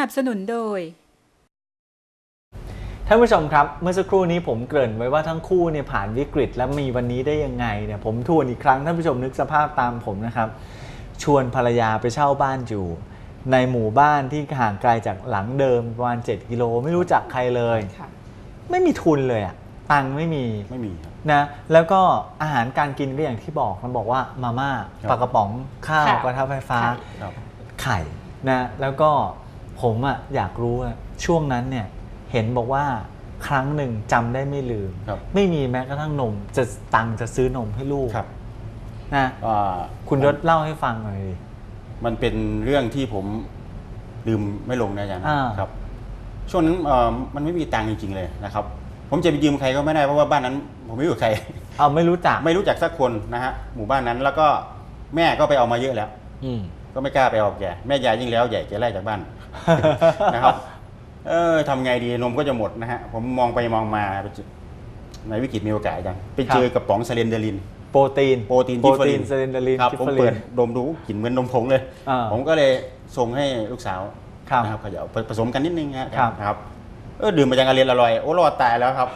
นับสนุนโดย ท่านผู้ชมครับ เมื่อสักครู่นี้ผมเกริ่นไว้ว่าทั้งคู่เนี่ยผ่านวิกฤต และมีวันนี้ได้ยังไงเนี่ยผมทวนอีกครั้งท่านผู้ชมนึกสภาพตามผมนะครับ ชวนภรรยาไปเช่าบ้านอยู่ ในหมู่บ้านที่ห่างไกลจากหลังเดิมประมาณ7กิโลไม่รู้จักใครเลย ค่ะ ไม่มีทุนเลยอะตังค์ไม่มีไม่มีครับ นะแล้วก็อาหารการกินก็อย่างที่บอกมันบอกว่ามาม่าครับ ปลากระป๋องข้าวค่ะกระทะไฟฟ้าไข่ครับ ไข่นะแล้วก็ ผมอะอยากรู้ว่าช่วงนั้นเนี่ยเห็นบอกว่าครั้งหนึ่งจำได้ไม่ลืม ครับ ไม่มีแม้กระทั่งนมจะตังค์จะซื้อนมให้ลูกครับนะอ่าคุณยศเล่าให้ฟังหน่อยดิ มันเป็นเรื่องที่ผมลืมไม่ลงนะอาจารย์อ่า ครับ ช่วงนั้นเอ่อมันไม่มีตังค์จริงๆเลยนะครับ ผมจะไปยืมใครก็ไม่ได้เพราะว่าบ้านนั้น ผมไม่อยู่กับใคร เอาไม่รู้จักไม่รู้จักสักคนนะฮะหมู่บ้านนั้นแล้วก็แม่ก็ไปเอามาเยอะแล้ว อืม ก็ไม่กล้าไปเอาแกแม่ยายยิ่งแล้วใหญ่แกไล่จากบ้าน นะครับ เออทำไงดีนมก็จะหมดนะฮะ ผมมองไปมองมาไปเจอในวิกฤตมีโอกาสจังไปเจอกระป๋องสเลนเดอริน โปรตีนโปรตีนโปรกิฟเฟอตีรินนเซเลนเดอรินครับกิฟผมเฟอเปิริดนดมดูกลิ่นเหมือนนมผงเลยอ่าผมก็เลยส่งให้ลูกสาวครับนะครับเขย่าผสมกันนิดนึงฮะครับครับ เออดื่มมายังอร่อยอร่อยโอ้รอดตายแล้วครับ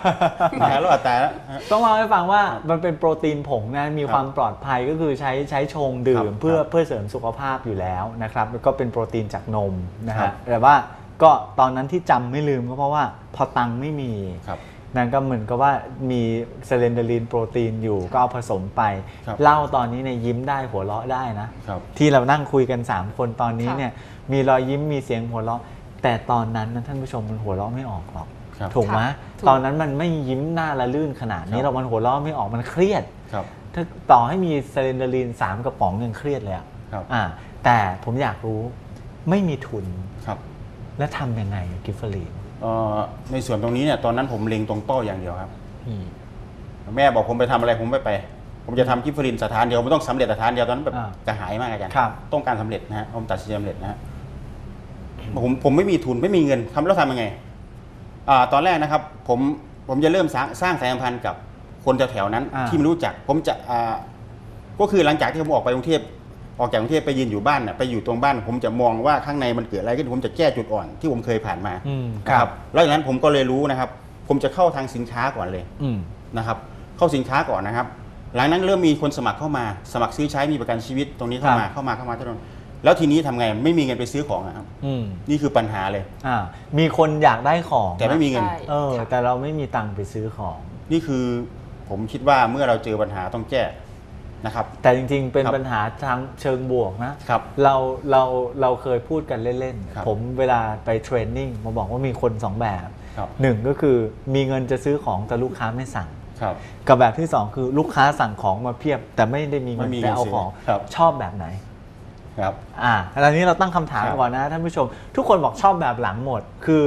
นะฮะรอดตายแล้วฮะต้องเล่าให้ฟังว่าครับมันเป็นโปรตีนผงนะมีครับความปลอดภัยก็คือใช้ใช้ชงดื่มครับเพื่อครับเพื่อเสริมสุขภาพอยู่แล้วนะครับแล้วก็เป็นโปรตีนจากนมนะครัฮะบ แต่ว่าก็ตอนนั้นที่จำไม่ลืมก็เพราะว่าพอตังค์ไม่มี ครับนั่นก็เหมือนกับว่ามีเซเลนเดอรินโปรตีนอยู่ก็เอาผสมไป ครับ เล่าตอนนี้เนี่ยยิ้มได้หัวเราะได้นะ ครับ ที่เรานั่งคุยกัน 3 คนตอนนี้ค่ะ เนี่ยมีรอยยิ้มมีเสียงหัวเราะ แต่ตอนนั้นนะท่านผู้ชมมันหัวเราะไม่ออกหรอกครับ ถูกไหมค่ะถูกตอนนั้นมันไม่ยิ้มหน้าละลื่นขนาดนี้ครับเรามันหัวเราะไม่ออกมันเครียดครับถ้าต่อให้มีเซเลนเดอรินสามกระป๋องยังเครียดเลยอะครับอ่าแต่ผมอยากรู้ไม่มีทุนครับแล้วทำยังไงกิฟเฟอรีนเอ่อในส่วนตรงนี้เนี่ยตอนนั้นผมเล็งตรงเป้าอย่างเดียวครับแม่บอกผมไปทำอะไรผมไม่ไป ผมจะทำกิฟฟรินสถานเดียวไม่ต้องสำเร็จสถานเดียวตอนนั้นแบบอ่ากระหายมากอาจารย์ครับต้องการสำเร็จนะฮะผมตัดสินใจสำเร็จนะฮะ ผมผมไม่มีทุนไม่มีเงินทำแล้วทำยังไงอ่าตอนแรกนะครับผมผมจะเริ่มสร้างสร้างสายสัมพันธ์กับคนแถวๆนั้น อ่า ที่ไม่รู้จักผมจะอ่าก็คือหลังจากที่ผมออกไปกรุงเทพออกจากกรุงเทพไปยืนอยู่บ้านน่ะไปอยู่ตรงบ้าน ผมจะมองว่าข้างในมันเกิดอะไรขึ้นผมจะแก้จุดอ่อนที่ผมเคยผ่านมาอืมนะครับ แล้วจากนั้นผมก็เลยรู้นะครับ ผมจะเข้าทางสินค้าก่อนเลย อืม นะครับเข้าสินค้าก่อนนะครับ หลังนั้นเริ่มมีคนสมัครเข้ามา สมัครซื้อใช้มีประกันชีวิตตรงนี้เข้ามาครับเข้ามาเข้ามาเท่านั้น แล้วทีนี้ทำไงไม่มีเงินไปซื้อของอะครับอืมนี่คือปัญหาเลย อ่ามีคนอยากได้ของแต่ไม่มีเงิน ใช่เออ ค่ะ แต่เราไม่มีตังค์ไปซื้อของ นี่คือผมคิดว่าเมื่อเราเจอปัญหาต้องแก้นะครับ แต่จริงๆ เป็นครับ ปัญหาทางเชิงบวกนะ ครับ เราเราเราเคยพูดกันเล่นครับ ๆ ผมเวลาไปเทรนนิ่งมาบอกว่ามีคนสองแบบครับหนึ่งก็คือมีเงินจะซื้อของแต่ลูกค้าไม่สั่ง ครับ กับแบบที่สองคือลูกค้าสั่งของมาเพียบ แต่ไม่ได้มีเงินไม่มีไปเอาเงินซื้อของครับ ชอบแบบไหน ครับอ่าตอนนี้เราตั้งคำถามครับก่อนนะท่านผู้ชม ทุกคนบอกชอบแบบหลังหมด คือ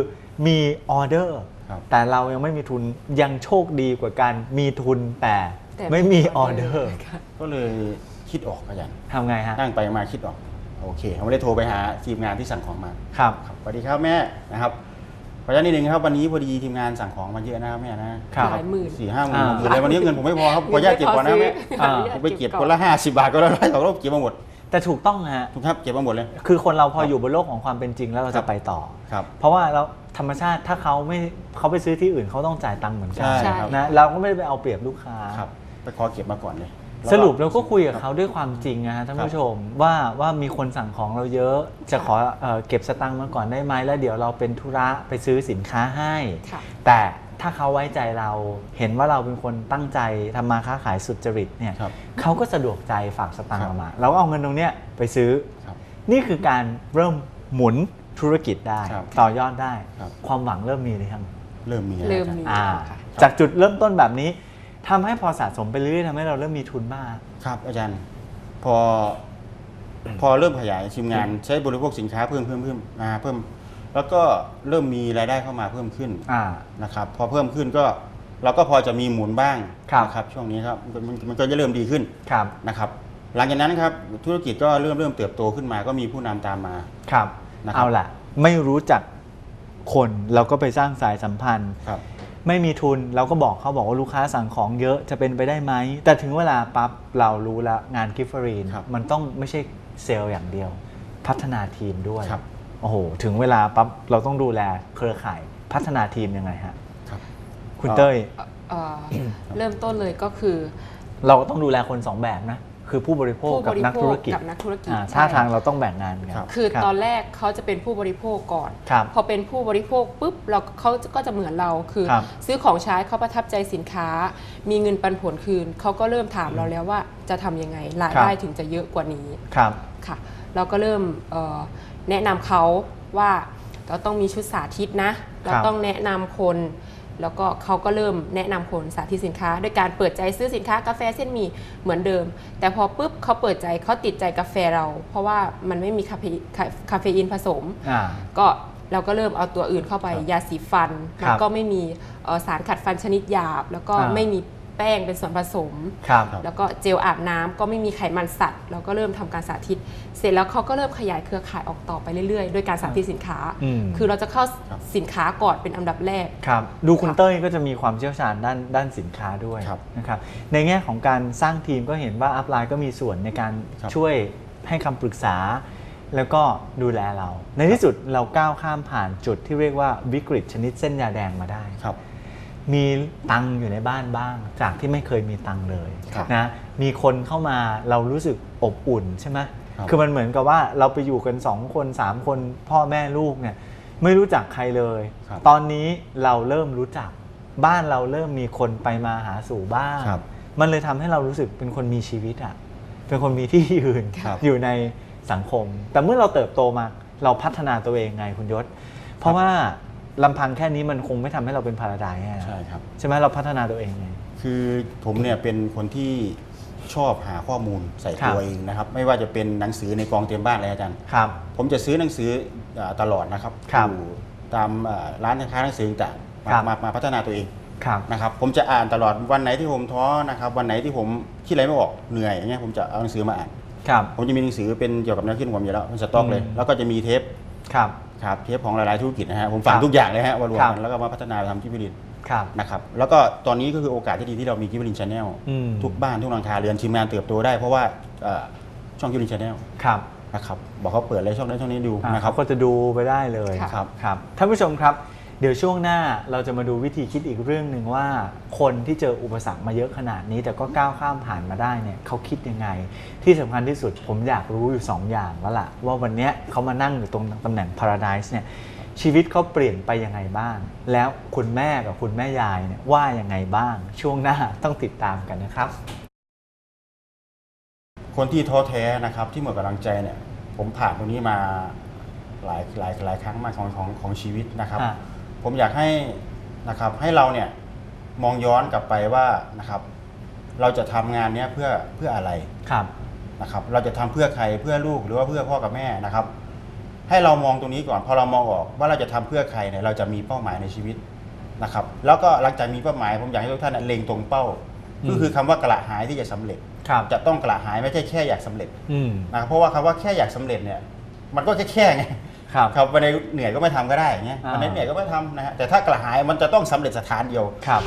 มีออเดอร์ครับแต่เรายังไม่มีทุนยังโชคดีกว่าการมีทุนแต่แต่ไม่มีออเดอร์ค่ะก็เลยคิดออกอาจารย์ทำไงฮะนั่งไปมาคิดออก โอเคผมไม่ได้โทรไปหาทีมงานที่สั่งของมาครับครับสวัสดีครับแม่นะครับขออนุญาตนิดนึงครับวันนี้พอดีทีมงานสั่งของมาเยอะนะครับแม่นะครับหลายหมื่นสี่ห้าหมื่นอ่าหกหมื่นเลยวันนี้เงินผมไม่พอครับขออนุญาตเก็บก่อนนะแม่อ่าผมไปเก็บคนละห้าสิบาทก็ได้ร้อยสองรอบเก็บมาหมด แต่ถูกต้องนะฮะทุกครับเก็บมาหมดเลย คือคนเราพอครับอยู่บนโลกของความเป็นจริงแล้วเราครัจะบไปต่อ ครับ เพราะว่าเราธรรมชาติถ้าเขาไม่เขาไปซื้อที่อื่นเขาต้องจ่ายตังค์เหมือนกัใช่ใช่ครับ นะเราก็ไม่ได้ไปเอาเปรียบลูกค้า ครับ ไปขอเก็บมาก่อนเลย สรุปเราก็คุยกับเขาด้วยความจริงนะฮะท่านครับผู้ชมว่าว่ามีคนสั่งของเราเยอะจะขอเอ่อเก็บสตังค์มาก่อนได้ไหมแล้วเดี๋ยวเราเป็นธุระไปซื้อสินค้าให้ ค่ะ แต่ ถ้าเขาไว้ใจเราเห็นว่าเราเป็นคนตั้งใจทำมาค้าขายสุจริตเนี่ยครับเขาก็สะดวกใจฝากสตังค์ครับเรามาเราก็เอาเงินตรงเนี้ยไปซื้อครับนี่คือการเริ่มหมุนธุรกิจได้ครับต่อยอดได้ครับความหวังเริ่มมีเลยครับเริ่มมีแล้วเริ่มอาจารย์มีอ่าค่ะจากจุดเริ่มต้นแบบนี้ทำให้พอสะสมไปเรื่อยๆทำให้เราเริ่มมีทุนมากครับ อาจารย์พอพอเริ่มขยายทีมงานใช้บริโภคสินค้าเพิ่มเพิ่มเพิ่มมาเพิ่ม แล้วก็เริ่มมีรายได้เข้ามาเพิ่มขึ้นอ่า นะครับ พอเพิ่มขึ้นก็เราก็พอจะมีหมุนบ้างครับ นะครับ ช่วงนี้ครับมันมันมันก็จะเริ่มดีขึ้นครับ นะครับ หลังจากนั้นครับธุรกิจก็เริ่มเริ่มเติบโตขึ้นมา ก็มีผู้นำตามมา ครับ นะครับ เอาล่ะ ไม่รู้จักคนเราก็ไปสร้างสายสัมพันธ์ ครับ ไม่มีทุนเราก็บอกเขาบอกว่าลูกค้าสั่งของเยอะจะเป็นไปได้ไหม แต่ถึงเวลาปั๊บเรารู้แล้วงานกิฟเฟอรีน ครับมันต้องไม่ใช่เซลล์อย่างเดียว พัฒนาทีมด้วย ครับ โอ้โห ถึงเวลาปั๊บเราต้องดูแลเครือข่ายพัฒนาทีมยังไงฮะครับคุณก็เต้ยเอ่อเริ่มต้นเลยก็คือ เราก็ต้องดูแลคนสองแบบนะ คือผู้บริโภคผู้กับบรินักโภธุรคกิจกับนักธุรกิจอ่าใช่ท่าทางเราต้องแบ่งงานกันครับคือรับตอนแรกเขาจะเป็นผู้บริโภคก่อน ครับพอเป็นผู้บริโภคปุ๊บเราเขาก็จะเหมือนเราคือ ครับซื้อของใช้เขาประทับใจสินค้า มีเงินปันผลคืนเขาก็เริ่มถามเราแล้วว่าจะทำยังไงรายได้ถึงจะเยอะกว่านี้ครับ ค่ะ เราก็เริ่มเอ่อแนะนำเขาว่าเราต้องมีชุดสาธิตนะ เราต้องแนะนำคน แล้วก็เขาก็เริ่มแนะนำคนสาธิตสินค้า ด้วยการเปิดใจซื้อสินค้ากาแฟเส้นหมีเหมือนเดิม แต่พอปุ๊บเขาเปิดใจเขาติดใจกาแฟเรา เพราะว่ามันไม่มีคาเฟคาคาเฟอีนผสมอ่าก็เราก็เริ่มเอาตัวอื่นเข้าไปครับยาสีฟันครับแล้วก็ไม่มีเอ่อสารขัดฟันชนิดหยาบ แล้วก็อ่าไม่มี แป้งเป็นส่วนผสมครับครับ แล้วก็เจลอาบน้ำก็ไม่มีไขมันสัตว์เราก็เริ่มทำการสาธิต เสร็จแล้วเขาก็เริ่มขยายเครือข่ายออกต่อไปเรื่อยๆ ด้วยการสาธิตสินค้า อืม คือเราจะเข้าครับสินค้าก่อนเป็นอันดับแรก ครับ ดูคุณค่ะเต้ยก็จะมีความเชี่ยวชาญด้านด้านสินค้าด้วยครับนะครับ ในแง่ของการสร้างทีมก็เห็นว่าอัพไลน์ก็มีส่วนในการครับช่วยให้คำปรึกษา แล้วก็ดูแลเรา ในที่สุดเราก้าวข้ามผ่านจุดที่เรียกว่าวิกฤตชนิดเส้นยาแดงมาได้ ครับ มีตังค์อยู่ในบ้านบ้าง จากที่ไม่เคยมีตังค์เลยครับนะมีคนเข้ามาเรารู้สึกอบอุ่นใช่ไหมครับคือมันเหมือนกับว่าเราไปอยู่กัน 2 คน 3 คนพ่อแม่ลูกเนี่ยไม่รู้จักใครเลยครับตอนนี้เราเริ่มรู้จักบ้านเราเริ่มมีคนไปมาหาสู่บ้างครับมันเลยทำให้เรารู้สึกเป็นคนมีชีวิตอะเป็นคนมีที่ยืนครับอยู่ในสังคม แต่เมื่อเราเติบโตมาเราพัฒนาตัวเองไงคุณยศ เพราะว่า ลำพังแค่นี้มันคงไม่ทำให้เราเป็นพาราไดซ์อะใช่ครับ ใช่ไหมเราพัฒนาตัวเองไง คือผมเนี่ยเป็นคนที่ชอบหาข้อมูลใส่ครับ ตัวเองนะครับ ไม่ว่าจะเป็นหนังสือในกองเตรียมบ้านเลยอาจารย์ ครับ ผมจะซื้อหนังสืออาตลอดนะครับครับอยู่ตามอ่าร้านค้าหนังสือต่างๆมาครับ มามาพัฒนาตัวเองครับ นะครับ ผมจะอ่านตลอดวันไหนที่ผมท้อนะครับ วันไหนที่ผมคิดอะไรไม่ออกเหนื่อยอย่างเงี้ยผมจะเอาหนังสือมาอ่าน ครับ ผมจะมีหนังสือเป็นเกี่ยวกับแนวคิดของผมอยู่แล้วเป็นสต็อกเลย อืม แล้วก็จะมีเทปครับ ครับเทปของหลายๆธุรกิจนะฮะผมฟังครับทุกอย่างเลยฮะว่ารวมครับกันแล้วก็มาพัฒนาทำกิฟต์ลินครับนะครับแล้วก็ตอนนี้ก็คือโอกาสที่ดีที่เรามีกิฟต์ลินชาแนลอืมทุกบ้านทุกหลังคาเรือนทีมงานเติบโตได้เพราะว่าเอ่อช่องกิฟต์ลินชาแนลครับนะครับบอกเขาเปิดเลยช่องนั้นช่องนี้ดูอ่านะครัเขาบก็จะดูไปได้เลยครับครับท่านผู้ชมครับ เดี๋ยวช่วงหน้าเราจะมาดูวิธีคิดอีกเรื่องหนึ่งว่า คนที่เจออุปสรรคมาเยอะขนาดนี้ แต่ก็ก้าวข้ามผ่านมาได้เนี่ยเขาคิดยังไง ที่สำคัญที่สุดผมอยากรู้อยู่ 2 อย่างแล้วล่ะ ว่าวันเนี้ยเขามานั่งอยู่ตรงตำแหน่ง Paradise เนี่ยชีวิตเขาเปลี่ยนไปยังไงบ้าง แล้วคุณแม่กับคุณแม่ยายเนี่ยว่ายังไงบ้าง ช่วงหน้าต้องติดตามกันนะครับ คนที่ท้อแท้นะครับที่หมดกำลังใจเนี่ยผมผ่านตรงนี้มาหลายหลายหลายครั้งมากของของของชีวิตนะครับอ่า ผมอยากให้นะครับให้เราเนี่ยมองย้อนกลับไปว่านะครับเราจะทำงานเนี้ยเพื่อเพื่ออะไรครับนะครับ เราจะทำเพื่อใครเพื่อลูกหรือว่าเพื่อพ่อกับแม่นะครับ ให้เรามองตรงนี้ก่อนพอเรามองออกว่าเราจะทำเพื่อใครเนี่ยเราจะมีเป้าหมายในชีวิตนะครับ แล้วก็หลังจากมีเป้าหมาย ผมอยากให้ทุกท่านน่ะเล็งตรงเป้าอืมก็คือคำว่ากระหายที่จะสำเร็จครับจะต้องกระหายไม่ใช่แค่อยากสำเร็จอืมนะครับเพราะว่าคำว่าแค่อยากสำเร็จเนี่ย มันก็แค่แค่ไง ครับ ครับวันไหนเหนื่อยก็ไม่ทำก็ได้อย่างเงี้ยอ่าวันไหนเหนื่อยก็ไม่ทำนะฮะแต่ถ้ากระหายมันจะต้องสำเร็จสถานเดียว ครับ